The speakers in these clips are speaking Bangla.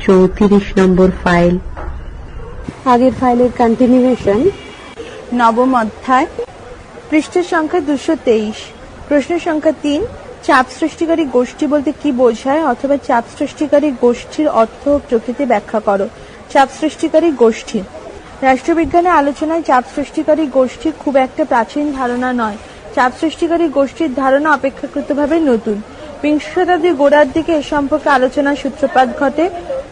চৌত্রিশ নম্বর ফাইল। আগের ফাইলের কন্টিনিউয়েশন নবম অধ্যায়। পৃষ্ঠের সংখ্যা দুশো তেইশ। প্রশ্ন সংখ্যা তিন। চাপ সৃষ্টিকারী গোষ্ঠী বলতে কি বোঝায় অথবা চাপ সৃষ্টিকারী গোষ্ঠীর অর্থ ও প্রকৃতি ব্যাখ্যা করো। চাপ সৃষ্টিকারী গোষ্ঠী। রাষ্ট্রবিজ্ঞানে আলোচনায় চাপ সৃষ্টিকারী গোষ্ঠী খুব একটা প্রাচীন ধারণা নয়। চাপ সৃষ্টিকারী গোষ্ঠীর ধারণা অপেক্ষাকৃতভাবে নতুন। বিংশ শতাব্দীর গোড়ার দিকে এ সম্পর্কে আলোচনার সূত্রপাত ঘটে।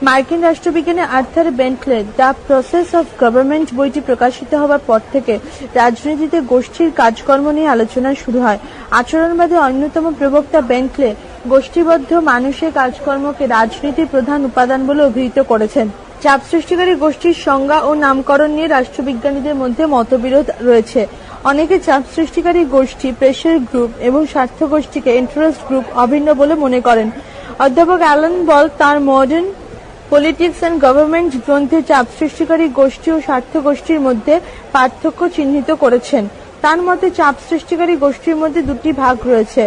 মার্কিন রাষ্ট্রবিজ্ঞানী Arthur Bentley the process of government বইটি প্রকাশিত হওয়ার পর থেকে রাজনীতিতে গোষ্ঠীর কাজকর্ম নিয়ে আলোচনা শুরু হয়। আচরণবাদী অন্যতম প্রবক্তা বেন্টলে গোষ্ঠীবদ্ধ মানুষের কাজকর্মকে রাজনীতির প্রধান উপাদান বলে অভিহিত করেছেন। চাপ সৃষ্টিকারী গোষ্ঠীর সংজ্ঞা ও নামকরণ নিয়ে রাষ্ট্রবিজ্ঞানীদের মধ্যে মতবিরোধ রয়েছে। অনেকে চাপ সৃষ্টিকারী গোষ্ঠী প্রেশার গ্রুপ এবং স্বার্থ গোষ্ঠীকে ইন্টারেস্ট গ্রুপ অভিন্ন বলে মনে করেন। অধ্যাপক অ্যালান বল তার মডার্ন পলিটিক্স অ্যান্ড গভর্নমেন্ট গ্রন্থে চাপ সৃষ্টিকারী গোষ্ঠী ও স্বার্থ গোষ্ঠীর মধ্যে পার্থক্য চিহ্নিত করেছেন। তার মতে চাপ সৃষ্টিকারী গোষ্ঠীর মধ্যে দুটি ভাগ রয়েছে।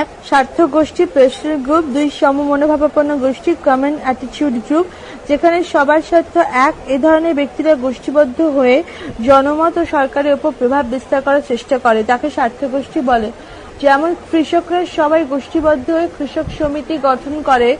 এক স্বার্থ গোষ্ঠী প্রেশার গ্রুপ দুই সম সমমনোভাবাপন্ন গোষ্ঠী কমন অ্যাটিটিউড গ্রুপ যেখানে সবার স্বার্থ এক। এ ধরনের ব্যক্তিরা গোষ্ঠীবদ্ধ হয়ে জনমত ও সরকারের উপর প্রভাব বিস্তার করার চেষ্টা করে। তাকে স্বার্থ গোষ্ঠী বলে। যেমন কৃষকরা সবাই গোষ্ঠীবদ্ধ হয়ে কৃষক সমিতি গঠন করে,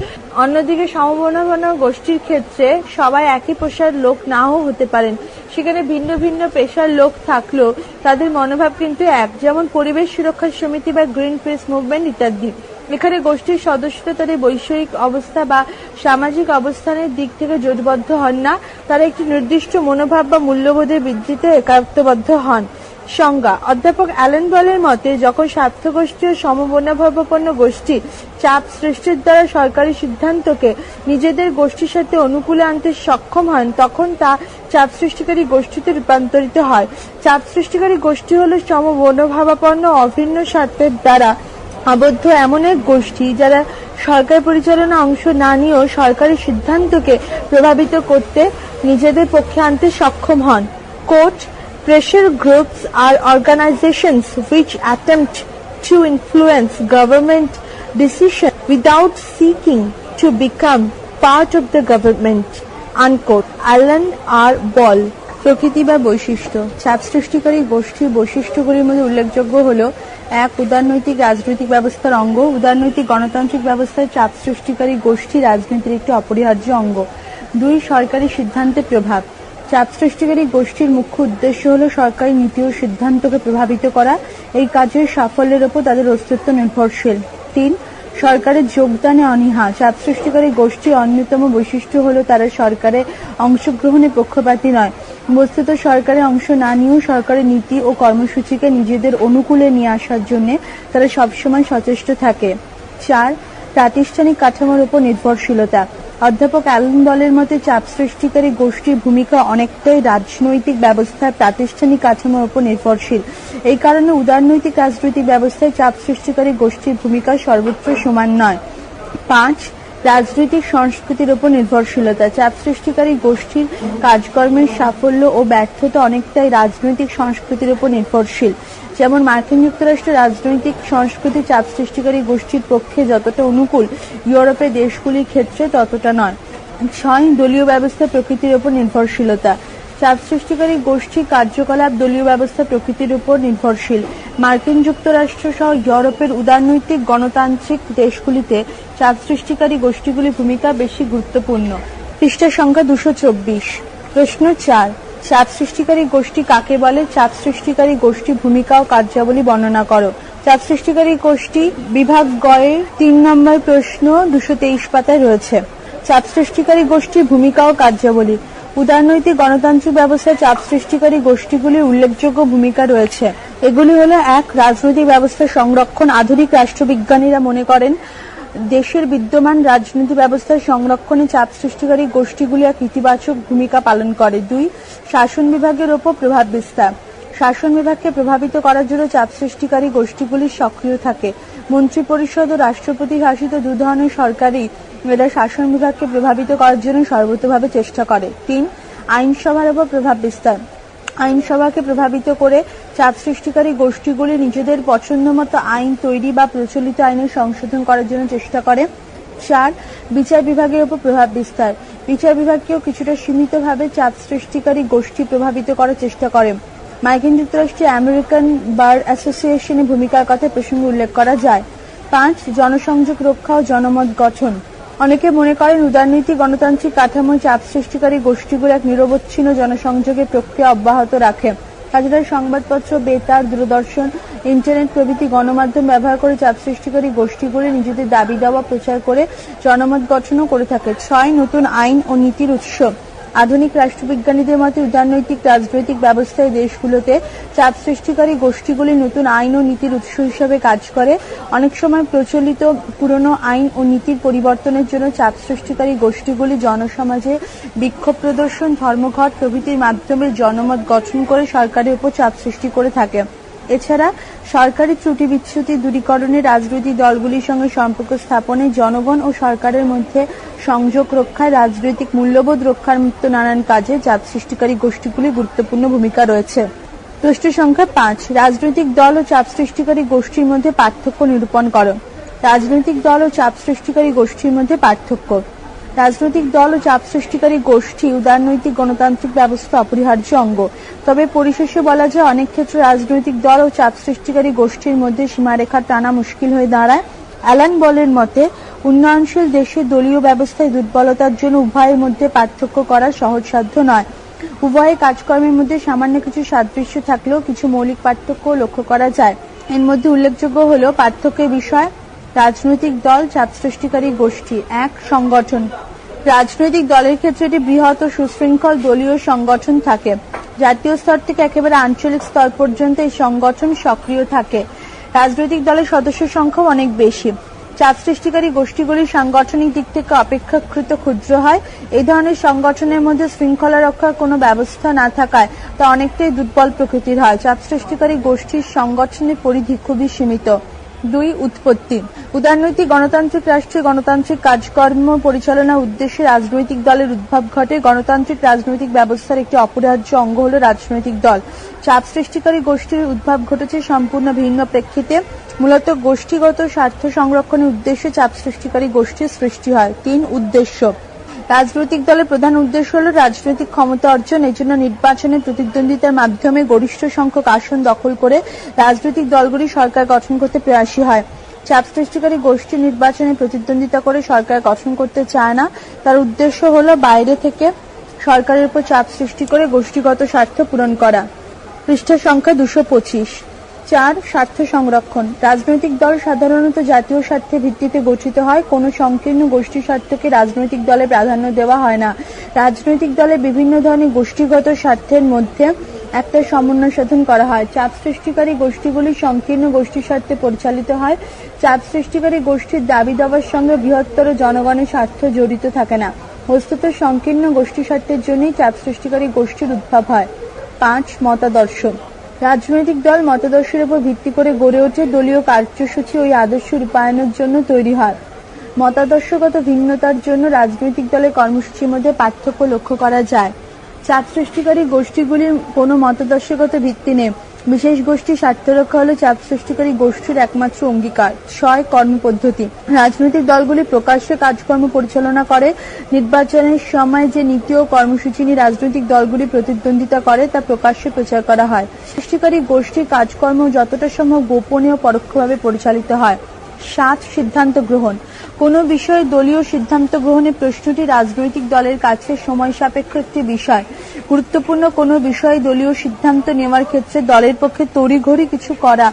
অন্যদিকে সমমনোভাবাপন্ন গোষ্ঠীর ক্ষেত্রে সবাই একই পেশার লোক নাও হতে পারেন। সেখানে ভিন্ন ভিন্ন পেশার লোক থাকলেও তাদের মনোভাব কিন্তু এক, যেমন পরিবেশ সুরক্ষা সমিতি বা গ্রিন পিস মুভমেন্ট ইত্যাদি। এখানে গোষ্ঠীর সদস্যরা তাদের বৈষয়িক অবস্থা বা সামাজিক অবস্থানের দিক থেকে জোটবদ্ধ হন না, তারা একটি নির্দিষ্ট মনোভাব বা মূল্যবোধের ভিত্তিতে একাত্মবদ্ধ হন। সংজ্ঞা। অধ্যাপক অ্যালেন বলের মতে, যখন স্বার্থ গোষ্ঠী ও সমবনাভাবাপন্ন গোষ্ঠী চাপ সৃষ্টির দ্বারা সরকারি সিদ্ধান্তকে নিজেদের গোষ্ঠীর সাথে অনুকূলে আনতে সক্ষম হন, তখন তা চাপ সৃষ্টিকারী গোষ্ঠীতে রূপান্তরিত হয়। চাপ সৃষ্টিকারী গোষ্ঠী হল সমবনভাবাপন্ন অভিন্ন স্বার্থের দ্বারা আবদ্ধ এমন এক গোষ্ঠী যারা সরকার পরিচালনা অংশ না নিয়েও সরকারি সিদ্ধান্তকে প্রভাবিত করতে নিজেদের পক্ষে আনতে সক্ষম হন। Court Pressure groups are organizations which attempt to influence government decision without seeking to become part of the government. Unquote. Alan R. Ball. প্রকৃতি বা বৈশিষ্ট্য চাপ সৃষ্টিকারী গোষ্ঠীর বৈশিষ্ট্যগুলির মধ্যে উল্লেখযোগ্য হল এক উদারনৈতিক রাজনৈতিক ব্যবস্থার অঙ্গ উদারনৈতিক গণতান্ত্রিক ব্যবস্থায় চাপ সৃষ্টিকারী গোষ্ঠী রাজনীতির একটি অপরিহার্য অঙ্গ দুই সরকারি সিদ্ধান্তের প্রভাব চাপ সৃষ্টিকারী গোষ্ঠীর মুখ্য উদ্দেশ্য হল সরকারি নীতি ও সিদ্ধান্তকে প্রভাবিত করা। এই কাজের সাফল্যের ওপর তাদের অস্তিত্ব নির্ভরশীল। তিন, সরকারের যোগদানে অনীহা। চাপ সৃষ্টিকারী গোষ্ঠীর অন্যতম বৈশিষ্ট্য হল তারা সরকারে অংশগ্রহণে পক্ষপাতী নয়। বস্তুত সরকারে অংশ না নিয়েও সরকারের নীতি ও কর্মসূচিকে নিজেদের অনুকূলে নিয়ে আসার জন্য তারা সবসময় সচেষ্ট থাকে। চার, প্রাতিষ্ঠানিক কাঠামোর উপর নির্ভরশীলতা। অধ্যাপক আলম দলের মতে চাপ সৃষ্টিকারী গোষ্ঠীর ভূমিকা অনেকটাই রাজনৈতিক ব্যবস্থার প্রাতিষ্ঠানিক কাঠামোর উপর নির্ভরশীল। এই কারণে উদারনৈতিক রাজনৈতিক ব্যবস্থায় চাপ সৃষ্টিকারী গোষ্ঠীর ভূমিকা সর্বোচ্চ সমান নয়। পাঁচ রাজনৈতিক সংস্কৃতির উপর নির্ভরশীলতা, চাপ সৃষ্টিকারী গোষ্ঠীর কাজকর্মের সাফল্য ও ব্যর্থতা অনেকটাই রাজনৈতিক সংস্কৃতির উপর নির্ভরশীল। যেমন মার্কিন যুক্তরাষ্ট্রের রাজনৈতিক সংস্কৃতি চাপ সৃষ্টিকারী গোষ্ঠীর পক্ষে যতটা অনুকূল ইউরোপের দেশগুলির ক্ষেত্রে ততটা নয়। ছয় দলীয় ব্যবস্থা প্রকৃতির উপর নির্ভরশীলতা চাপ সৃষ্টিকারী গোষ্ঠী কার্যকলাপ দলীয় ব্যবস্থা প্রকৃতির উপর নির্ভরশীল। মার্কিন যুক্তরাষ্ট্র সহ ইউরোপের উদারনৈতিক গণতান্ত্রিক দেশগুলিতে চাপ সৃষ্টিকারী গোষ্ঠীগুলির ভূমিকা বেশি গুরুত্বপূর্ণ। পৃষ্ঠা সংখ্যা দুশো চব্বিশ। প্রশ্ন চার, চাপ সৃষ্টিকারী গোষ্ঠী কাকে বলে? চাপ সৃষ্টিকারী গোষ্ঠী ভূমিকা ও কার্যাবলী বর্ণনা করো। চাপ সৃষ্টিকারী গোষ্ঠী বিভাগ গয়ের তিন নম্বর প্রশ্ন দুশো তেইশ পাতায় রয়েছে। চাপ সৃষ্টিকারী গোষ্ঠীর ভূমিকা ও কার্যাবলী। উদারনৈতিক গণতান্ত্রিক ব্যবস্থায় চাপ সৃষ্টিকারী গোষ্ঠীগুলির উল্লেখযোগ্য ভূমিকা রয়েছে। এগুলি হল, এক, রাজনৈতিক ব্যবস্থা সংরক্ষণ। আধুনিক রাষ্ট্রবিজ্ঞানীরা মনে করেন, দেশের বিদ্যমান রাজনীতি ব্যবস্থার সংরক্ষণে চাপ সৃষ্টিকারী গোষ্ঠীগুলি এক ইতিবাচক ভূমিকা পালন করে। দুই, শাসন বিভাগের ওপর প্রভাব বিস্তার। শাসন বিভাগকে প্রভাবিত করার জন্য চাপ সৃষ্টিকারী গোষ্ঠীগুলি সক্রিয় থাকে। মন্ত্রী পরিষদ ও রাষ্ট্রপতি শাসিত দু ধরনের সরকারি এরা শাসন বিভাগকে প্রভাবিত করার জন্য সর্বতভাবে চেষ্টা করে। তিন, আইনসভার ওপর প্রভাব বিস্তার। আইনসভাকে প্রভাবিত করে চাপ সৃষ্টিকারী গোষ্ঠীগুলি নিজেদের পছন্দ মতো আইন তৈরি বা প্রচলিত আইনের সংশোধন করার জন্য চেষ্টা করে। চার, বিচার বিভাগের উপর প্রভাব বিস্তার। বিচার বিভাগকেও কিছুটা সীমিতভাবে চাপ সৃষ্টিকারী গোষ্ঠী প্রভাবিত করার চেষ্টা করে। মার্কিন যুক্তরাষ্ট্রে আমেরিকান বার অ্যাসোসিয়েশনের ভূমিকার কথা প্রসঙ্গে উল্লেখ করা যায়। পাঁচ, জনসংযোগ রক্ষা ও জনমত গঠন। অনেকে মনে করেন উদারনীতি, গণতান্ত্রিক কাঠামো, চাপ সৃষ্টিকারী গোষ্ঠীগুলো এক নিরবচ্ছিন্ন জনসংযোগের প্রক্রিয়া অব্যাহত রাখে। তাছাড়া সংবাদপত্র, বেতার, দূরদর্শন, ইন্টারনেট প্রভৃতি গণমাধ্যম ব্যবহার করে চাপ সৃষ্টিকারী গোষ্ঠীগুলি নিজেদের দাবি দাওয়া প্রচার করে জনমত গঠনও করে থাকে। ছয়, নতুন আইন ও নীতির উৎস। আধুনিক রাষ্ট্রবিজ্ঞানীদের মতে, উদারনৈতিক রাজনৈতিক ব্যবস্থায় দেশগুলোতে চাপ সৃষ্টিকারী গোষ্ঠীগুলি নতুন আইন ও নীতির উৎস হিসেবে কাজ করে। অনেক সময় প্রচলিত পুরনো আইন ও নীতির পরিবর্তনের জন্য চাপ সৃষ্টিকারী গোষ্ঠীগুলি জনসমাজে বিক্ষোভ প্রদর্শন, ধর্মঘট প্রভৃতির মাধ্যমে জনমত গঠন করে সরকারের উপর চাপ সৃষ্টি করে থাকে। এছাড়া সরকারি ত্রুটি বিচ্যুতি দূরীকরণে রাজনৈতিক দলগুলির সঙ্গে সম্পর্ক স্থাপনে জনগণ ও সরকারের মধ্যে সংযোগ রক্ষায় রাজনৈতিক মূল্যবোধ রক্ষার মতো নানান কাজে চাপ সৃষ্টিকারী গোষ্ঠীগুলি গুরুত্বপূর্ণ ভূমিকা রয়েছে। প্রশ্ন সংখ্যা পাঁচ, রাজনৈতিক দল ও চাপ সৃষ্টিকারী গোষ্ঠীর মধ্যে পার্থক্য নিরূপণ করো। রাজনৈতিক দল ও চাপ সৃষ্টিকারী গোষ্ঠীর মধ্যে পার্থক্য। রাজনৈতিক দল ও চাপ সৃষ্টিকারী গোষ্ঠী উদারনৈতিক গণতান্ত্রিক ব্যবস্থা অপরিহার্য অঙ্গ। তবে পরিশেষে বলা যায়, অনেক ক্ষেত্রে রাজনৈতিক দল ও চাপ সৃষ্টিকারী গোষ্ঠীর মধ্যে সীমারেখা টানা মুশকিল হয়ে দাঁড়ায়। অ্যালান বলের মতে, উন্নয়নশীল দেশে দলীয় ব্যবস্থায় দুর্বলতার জন্য উভয়ের মধ্যে পার্থক্য করা সহজসাধ্য নয়। উভয় কাজকর্মের মধ্যে সামান্য কিছু সাদৃশ্য থাকলেও কিছু মৌলিক পার্থক্য লক্ষ্য করা যায়। এর মধ্যে উল্লেখযোগ্য হল পার্থক্যের বিষয় রাজনৈতিক দল চাপ সৃষ্টিকারী গোষ্ঠী, এক সংগঠন। রাজনৈতিক দলের ক্ষেত্রে এটি বৃহৎ ও সুশৃঙ্খল দলীয় সংগঠন থাকে। জাতীয় স্তর থেকে একেবারে আঞ্চলিক স্তর পর্যন্ত এই সংগঠন সক্রিয় থাকে। রাজনৈতিক দলের সদস্য সংখ্যাও অনেক বেশি। চাপ সৃষ্টিকারী গোষ্ঠীগুলি সাংগঠনিক দিক থেকে অপেক্ষাকৃত ক্ষুদ্র হয়। এই ধরনের সংগঠনের মধ্যে শৃঙ্খলা রক্ষার কোনো ব্যবস্থা না থাকায় তা অনেকটাই দুর্বল প্রকৃতির হয়। চাপ সৃষ্টিকারী গোষ্ঠীর সংগঠনের পরিধি খুবই সীমিত। দুই উৎপত্তি। উদারনৈতিক গণতান্ত্রিক রাষ্ট্রে গণতান্ত্রিক কাজকর্ম পরিচালনার উদ্দেশ্যে রাজনৈতিক দলের উদ্ভব ঘটে। গণতান্ত্রিক রাজনৈতিক ব্যবস্থার একটি অপরিহার্য অঙ্গ হল রাজনৈতিক দল। চাপ সৃষ্টিকারী গোষ্ঠীর উদ্ভব ঘটেছে সম্পূর্ণ ভিন্ন প্রেক্ষিতে। মূলত গোষ্ঠীগত স্বার্থ সংরক্ষণের উদ্দেশ্যে চাপ সৃষ্টিকারী গোষ্ঠীর সৃষ্টি হয়। তিন উদ্দেশ্য। রাজনৈতিক দলের প্রধান উদ্দেশ্য হল রাজনৈতিক ক্ষমতা অর্জন, এজন্য নির্বাচনে প্রতিদ্বন্দ্বিতার মাধ্যমে গরিষ্ঠ সংখ্যক আসন দখল করে রাজনৈতিক দলগুলি সরকার গঠন করতে প্রয়াসী হয়। চাপ সৃষ্টিকারী গোষ্ঠী নির্বাচনে প্রতিদ্বন্দ্বিতা করে সরকার গঠন করতে চায় না। তার উদ্দেশ্য হল বাইরে থেকে সরকারের উপর চাপ সৃষ্টি করে গোষ্ঠীগত স্বার্থ পূরণ করা। পৃষ্ঠা সংখ্যা দুশো পঁচিশ। চার, স্বার্থ সংরক্ষণ। রাজনৈতিক দল সাধারণত জাতীয় স্বার্থের ভিত্তিতে গঠিত হয়, কোনো সংকীর্ণ গোষ্ঠী স্বার্থকে রাজনৈতিক দলে প্রাধান্য দেওয়া হয় না। রাজনৈতিক দলে বিভিন্ন ধরনের গোষ্ঠীগত স্বার্থের মধ্যে একটা সমন্বয় সাধন করা হয়। চাপ সৃষ্টিকারী গোষ্ঠীগুলি সংকীর্ণ গোষ্ঠী স্বার্থে পরিচালিত হয়। চাপ সৃষ্টিকারী গোষ্ঠীর দাবি দাবার সঙ্গে বৃহত্তর জনগণের স্বার্থ জড়িত থাকে না। বস্তুত সংকীর্ণ গোষ্ঠী স্বার্থের জন্যই চাপ সৃষ্টিকারী গোষ্ঠীর উদ্ভব হয়। পাঁচ, মতাদর্শ। রাজনৈতিক দল মতাদর্শের উপর ভিত্তি করে গড়ে ওঠে দলীয় কার্যসূচি ওই আদর্শ রূপায়ণের জন্য তৈরি হয়। মতাদর্শগত ভিন্নতার জন্য রাজনৈতিক দলের কর্মসূচির মধ্যে পার্থক্য লক্ষ্য করা যায়। চাপ সৃষ্টিকারী গোষ্ঠীগুলির কোনো মতাদর্শগত ভিত্তি নেই। বিশেষ গোষ্ঠীর স্বার্থ রক্ষা হল চাপ সৃষ্টিকারী গোষ্ঠীর একমাত্র অঙ্গীকার ছয় কর্মপদ্ধতি। রাজনৈতিক দলগুলি প্রকাশ্যে কাজকর্ম পরিচালনা করে, নির্বাচনের সময় যে নীতি ও কর্মসূচি নিয়ে রাজনৈতিক দলগুলি প্রতিদ্বন্দ্বিতা করে তা প্রকাশ্যে প্রচার করা হয়। সৃষ্টিকারী গোষ্ঠীর কাজকর্ম যতটা সম্ভব গোপনীয় পরোক্ষভাবে পরিচালিত হয়। সাত সিদ্ধান্ত গ্রহণ। কোনো বিষয়ে দলীয় সিদ্ধান্ত গ্রহণের প্রশ্নটি রাজনৈতিক দলের কাছে সময় সাপেক্ষ একটি বিষয়। গুরুত্বপূর্ণ কোনো বিষয়ে দলীয় সিদ্ধান্ত নেওয়ার ক্ষেত্রে দলের পক্ষে তড়িঘড়ি কিছু করা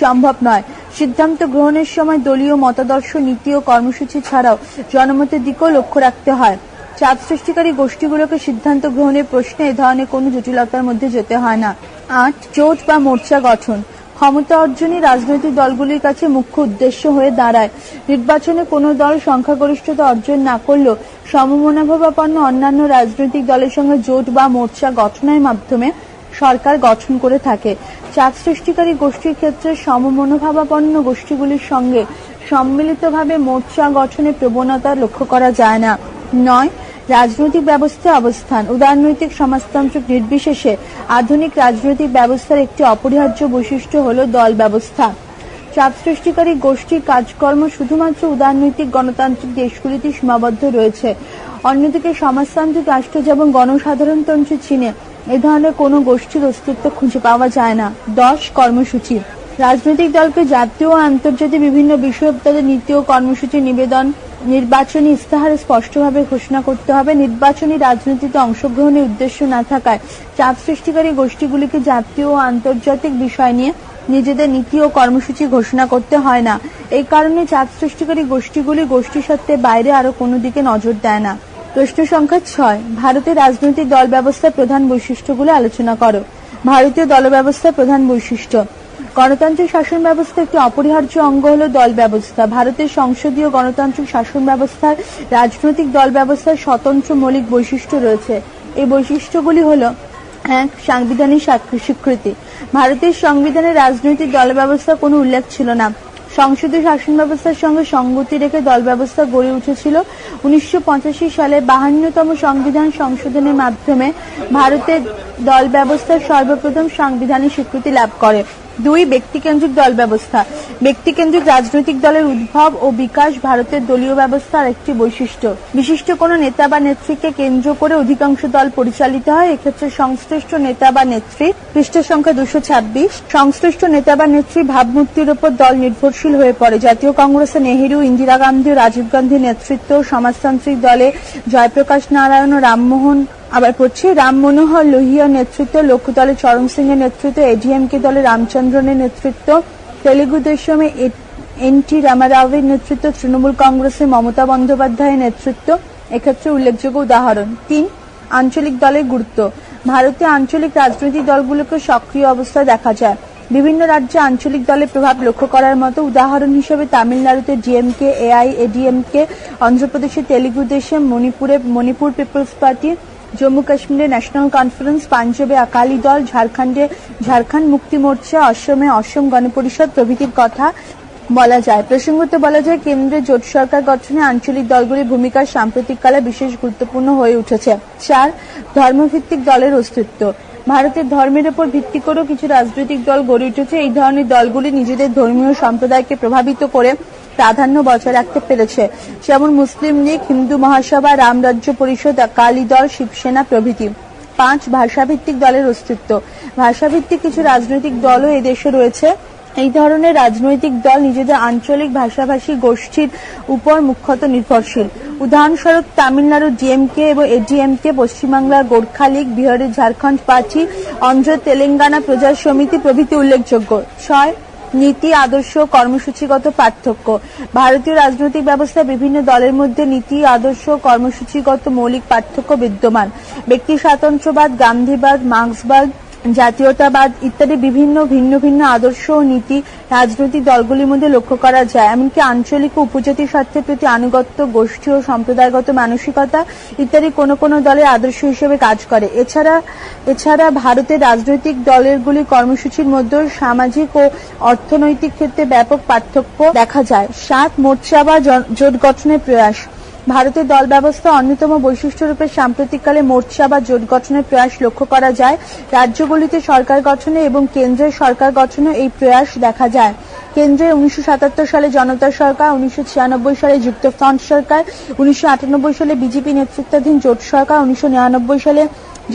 সম্ভব নয়। সিদ্ধান্ত গ্রহণের সময় দলীয় মতাদর্শ, নীতি ও কর্মসূচি ছাড়াও জনমতের দিকেও লক্ষ্য রাখতে হয়। চাপ সৃষ্টিকারী গোষ্ঠীগুলোকে সিদ্ধান্ত গ্রহণের প্রশ্নে এ ধরনের কোনো জটিলতার মধ্যে যেতে হয় না। আট, জোট বা মোর্চা গঠন। ক্ষমতা অর্জনই রাজনৈতিক দলগুলির কাছে মুখ্য উদ্দেশ্য হয়ে দাঁড়ায়। নির্বাচনে কোনো দল সংখ্যাগরিষ্ঠতা অর্জন না করলেও সমমনোভাবাপন্ন অন্যান্য রাজনৈতিক দলের সঙ্গে জোট বা মোর্চা গঠনের মাধ্যমে সরকার গঠন করে থাকে। চাপ সৃষ্টিকারী গোষ্ঠীর ক্ষেত্রে সমমনোভাবাপন্ন গোষ্ঠীগুলির সঙ্গে সম্মিলিতভাবে মোর্চা গঠনের প্রবণতা লক্ষ্য করা যায় না। নয় রাজনৈতিক ব্যবস্থায় অবস্থান। উদারনৈতিক সমাজতান্ত্রিক নির্বিশেষে আধুনিক রাজনৈতিক ব্যবস্থার একটি অপরিহার্য বৈশিষ্ট্য হল দল ব্যবস্থা। চাপ সৃষ্টিকারী গোষ্ঠীর কাজকর্ম শুধুমাত্র উদারনৈতিক গণতান্ত্রিক দেশগুলিতে সীমাবদ্ধ রয়েছে। অন্যদিকে সমাজতান্ত্রিক রাষ্ট্র যেমন গণসাধারণতন্ত্র চীনে, এ ধরনের কোনো গোষ্ঠীর অস্তিত্ব খুঁজে পাওয়া যায় না। দশ কর্মসূচি। রাজনৈতিক দলকে জাতীয় ও আন্তর্জাতিক বিভিন্ন বিষয়ে তাদের নীতি ও কর্মসূচি নিবেদন নির্বাচনী ইস্তাহারে স্পষ্টভাবে ঘোষণা করতে হবে। নির্বাচনী রাজনীতিতে অংশগ্রহণের উদ্দেশ্য না থাকায় চাপ সৃষ্টিকারী গোষ্ঠীগুলিকে জাতীয় ও আন্তর্জাতিক বিষয় নিয়ে নিজেদের নীতি ও কর্মসূচি ঘোষণা করতে হয় না। এই কারণে চাপ সৃষ্টিকারী গোষ্ঠীগুলি গোষ্ঠী সত্ত্বে বাইরে আরও কোনো দিকে নজর দেয় না। প্রশ্ন সংখ্যা ছয়, ভারতের রাজনৈতিক দল ব্যবস্থার প্রধান বৈশিষ্ট্যগুলো আলোচনা করো। ভারতীয় দল ব্যবস্থার প্রধান বৈশিষ্ট্য গণতান্ত্রিক শাসন ব্যবস্থা একটি অপরিহার্য অঙ্গ হল দল ব্যবস্থা। ভারতের সংসদীয় গণতান্ত্রিক শাসন ব্যবস্থার রাজনৈতিক দল ব্যবস্থার স্বতন্ত্র মৌলিক বৈশিষ্ট্য রয়েছে। এই বৈশিষ্ট্যগুলি হল, এক, সাংবিধানিক স্বীকৃতি। ভারতের সংবিধানে রাজনৈতিক দল ব্যবস্থা কোনো উল্লেখ ছিল না। সংসদীয় শাসন ব্যবস্থার সঙ্গে সঙ্গতি রেখে দল ব্যবস্থা গড়ে উঠেছিল উনিশশো পঁচাশি সালে বাহান্নতম সংবিধান সংশোধনের মাধ্যমে। ভারতের দল ব্যবস্থার সর্বপ্রথম সাংবিধানিক স্বীকৃতি লাভ করে। দুই ব্যক্তিকেন্দ্রিক দল ব্যবস্থা। ব্যক্তিকেন্দ্রিক রাজনৈতিক দলের উদ্ভব ও বিকাশ ভারতের দলীয় ব্যবস্থার একটি বৈশিষ্ট্য। বিশিষ্ট কোনো নেতা বা নেত্রীকে কেন্দ্র করে অধিকাংশ দল পরিচালিত হয়। এক্ষেত্রে সংশ্লিষ্ট নেতা বা নেত্রী পৃষ্ঠ সংখ্যা দুশো ছাব্বিশ। সংশ্লিষ্ট নেতা বা নেত্রী ভাবমূর্তির উপর দল নির্ভরশীল হয়ে পড়ে। জাতীয় কংগ্রেসে নেহেরু, ইন্দিরা গান্ধী, রাজীব গান্ধীর নেতৃত্ব, সমাজতান্ত্রিক দলে জয়প্রকাশ নারায়ণ ও রামমোহন আবার পড়ছি, রাম মনোহর লোহিয়ার নেতৃত্ব লক্ষ্য দলে চরণ সিং এর নেতৃত্ব এডিএমকে দলে রামচন্দ্রনের নেতৃত্ব, তেলেগু দেশমে এন টি রামারাওয়ের নেতৃত্ব, তৃণমূল কংগ্রেসে মমতা বন্দ্যোপাধ্যায়ের নেতৃত্ব, এক্ষেত্রে উল্লেখযোগ্য উদাহরণ। তিন, আঞ্চলিক দলের গুরুত্ব। ভারতে আঞ্চলিক রাজনৈতিক দলগুলোকে সক্রিয় অবস্থায় দেখা যায়। বিভিন্ন রাজ্যে আঞ্চলিক দলের প্রভাব লক্ষ্য করার মতো উদাহরণ হিসেবে তামিলনাড়ুতে ডিএমকে এআই এডিএমকে অন্ধ্রপ্রদেশে তেলেগু দেশে মণিপুরে, মণিপুর পিপলস পার্টি জম্মু কাশ্মীরে ন্যাশনাল কনফারেন্স, পাঞ্জাবে আকালি দল, ঝাড়খণ্ডে ঝাড়খণ্ড মুক্তি মোর্চা, অসমে অসম গণপরিষদ প্রভৃতির কথা বলা যায়। প্রসঙ্গত বলা যায়, কেন্দ্রে জোট সরকার গঠনে আঞ্চলিক দলগুলির ভূমিকা সাম্প্রতিককালে বিশেষ গুরুত্বপূর্ণ হয়ে উঠেছে। চার, ধর্মভিত্তিক দলের অস্তিত্ব। ভারতের ধর্মের উপর ভিত্তি করেও কিছু রাজনৈতিক দল গড়ে উঠেছে। এই ধরনের দলগুলি নিজেদের ধর্মীয় সম্প্রদায়কে প্রভাবিত করে প্রাধান্য বজায় রাখতে পেরেছে। যেমন মুসলিম লীগ, হিন্দু মহাসভা রামরাজ্য পরিষদ আকালি দল শিবসেনা প্রভৃতি। পাঁচ ভাষাভিত্তিক দলের অস্তিত্ব। ভাষাভিত্তিক কিছু রাজনৈতিক দলও এদেশে রয়েছে। এই ধরনের রাজনৈতিক দল নিজেদের আঞ্চলিক ভাষাভাষী গোষ্ঠীর উপর মুখ্যত নির্ভরশীল। উদাহরণস্বরূপ তামিলনাড়ু ডিএমকে এবং এডিএমকে, পশ্চিমবাংলার গোর্খা লীগ, বিহারের ঝাড়খণ্ড পার্টি, অন্ধ্র তেলেঙ্গানা প্রজা সমিতি প্রভৃতি উল্লেখযোগ্য। ছয় নীতি, আদর্শ, কর্মসূচিগত পার্থক্য। ভারতীয় রাজনৈতিক ব্যবস্থা বিভিন্ন দলের মধ্যে নীতি, আদর্শ, কর্মসূচিগত মৌলিক পার্থক্য বিদ্যমান। ব্যক্তি স্বাতন্ত্র্যবাদ, গান্ধীবাদ, মার্ক্সবাদ জাতীয়তাবাদ ইত্যাদি বিভিন্ন ভিন্ন ভিন্ন আদর্শ ও নীতি রাজনৈতিক দলগুলির মধ্যে লক্ষ্য করা যায়। এমনকি আঞ্চলিক ও উপজাতি স্বার্থের প্রতি আনুগত্য, গোষ্ঠী ও সম্প্রদায়গত মানসিকতা ইত্যাদি কোন কোন দলের আদর্শ হিসেবে কাজ করে। এছাড়া এছাড়া ভারতের রাজনৈতিক দলেরগুলি কর্মসূচির মধ্যে সামাজিক ও অর্থনৈতিক ক্ষেত্রে ব্যাপক পার্থক্য দেখা যায়। সাত মোর্চা বা জোট গঠনের প্রয়াস। ভারতের দল ব্যবস্থা অন্যতম বৈশিষ্ট্যরূপে সাম্প্রতিককালে মোর্চা বা জোট গঠনের প্রয়াস লক্ষ্য করা যায়। রাজ্যগুলিতে সরকার গঠনে এবং কেন্দ্রের সরকার গঠনে এই প্রয়াস দেখা যায়। কেন্দ্রে উনিশশো সাতাত্তর সালে জনতা সরকার, উনিশশো ছিয়ানব্বই সালে যুক্ত ফ্রন্ট সরকার, উনিশশো আটানব্বই সালে বিজেপি নেতৃত্বাধীন জোট সরকার, উনিশশো নিরানব্বই সালে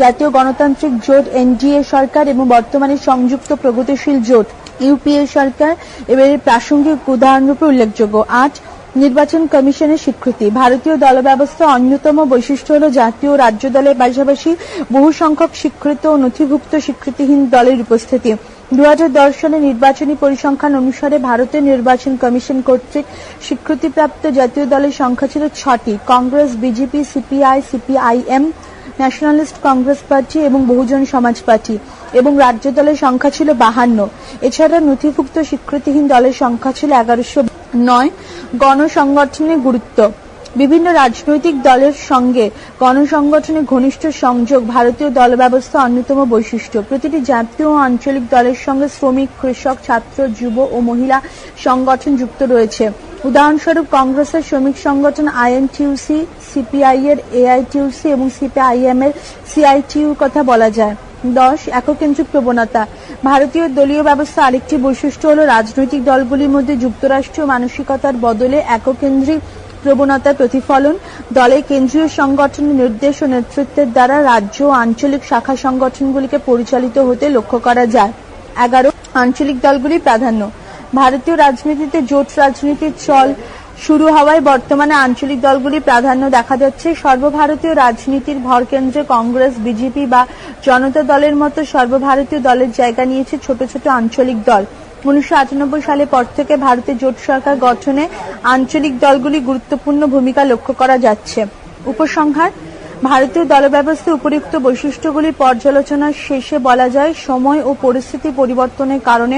জাতীয় গণতান্ত্রিক জোট এনডিএ সরকার এবং বর্তমানে সংযুক্ত প্রগতিশীল জোট ইউপিএ সরকার। এবারে প্রাসঙ্গিক উদাহরণরূপে উল্লেখযোগ্য। আট নির্বাচন কমিশনের স্বীকৃতি। ভারতীয় দল ব্যবস্থা অন্যতম বৈশিষ্ট্য হল জাতীয় রাজ্য দলের পাশাপাশি বহু সংখ্যক স্বীকৃত ও নথিভুক্ত স্বীকৃতিহীন দলের উপস্থিতি। দু সালে নির্বাচনী পরিসংখ্যান অনুসারে ভারতের নির্বাচন কমিশন কর্তৃক স্বীকৃতিপ্রাপ্ত জাতীয় দলের সংখ্যা ছিল ছটি। Congress, BJP, CPI, CPIM, nationalist Congress party এবং বহুজন সমাজ পার্টি এবং রাজ্য দলের সংখ্যা ছিল বাহান্ন। এছাড়া নথিভুক্ত স্বীকৃতিহীন দলের সংখ্যা ছিল এগারোশো নয় গণসংগঠনের গুরুত্ব। বিভিন্ন রাজনৈতিক দলের সঙ্গে গণসংগঠনের ঘনিষ্ঠ সংযোগ ভারতীয় দল ব্যবস্থা অন্যতম বৈশিষ্ট্য। প্রতিটি জাতীয় ও আঞ্চলিক দলের সঙ্গে শ্রমিক, কৃষক, ছাত্র, যুব ও মহিলা সংগঠন যুক্ত রয়েছে। উদাহরণস্বরূপ কংগ্রেসের শ্রমিক সংগঠন আইএনটিউসি, সিপিআই এর এআইটিউসি এবং সিপিআইএম এর সিআইটিউ কথা বলা যায়। দশ, এককেন্দ্রিক প্রবণতা। ভারতীয় দলীয় ব্যবস্থা আরেকটি বৈশিষ্ট্য হলো রাজনৈতিক দলগুলির মধ্যে যুক্তরাষ্ট্রীয় মানসিকতার বদলে এককেন্দ্রিক প্রবণতার প্রতিফলন। দলের কেন্দ্রীয় সংগঠনের নির্দেশ ও নেতৃত্বের দ্বারা রাজ্য ও আঞ্চলিক শাখা সংগঠনগুলিকে পরিচালিত হতে লক্ষ্য করা যায়। এগারো, আঞ্চলিক দলগুলির প্রাধান্য। ভারতীয় রাজনীতিতে জোট রাজনীতির চল শুরু হওয়ায় বর্তমানে আঞ্চলিক দলগুলির প্রাধান্য দেখা যাচ্ছে। সর্বভারতীয় রাজনীতির ভরকেন্দ্রে কংগ্রেস, বিজেপি বা জনতা দলের মতো সর্বভারতীয় দলের জায়গা নিয়েছে ছোট ছোট আঞ্চলিক দল। উনিশশো আটানব্বই সালে পর থেকে ভারতে জোট সরকার গঠনে আঞ্চলিক দলগুলি গুরুত্বপূর্ণ ভূমিকা লক্ষ্য করা যাচ্ছে। উপসংহার, ভারতীয় দলব্যবস্থার উপরিউক্ত বৈশিষ্ট্যগুলি পর্যালোচনার শেষে বলা যায়, সময় ও পরিস্থিতি পরিবর্তনের কারণে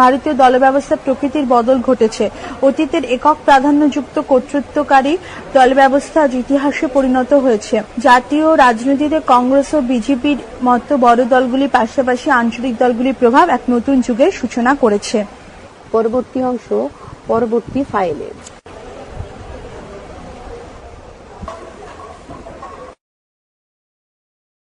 ভারতীয় দলব্যবস্থার প্রকৃতির বদল ঘটেছে। অতীতের একক প্রাধান্যযুক্ত কর্তৃত্বকারী দলব্যবস্থা আজ ইতিহাসে পরিণত হয়েছে। জাতীয় রাজনীতিতে কংগ্রেস ও বিজেপির মতো বড় দলগুলি পাশাপাশি আঞ্চলিক দলগুলির প্রভাব এক নতুন যুগের সূচনা করেছে। পরবর্তী অংশ, পরবর্তী ফাইলে।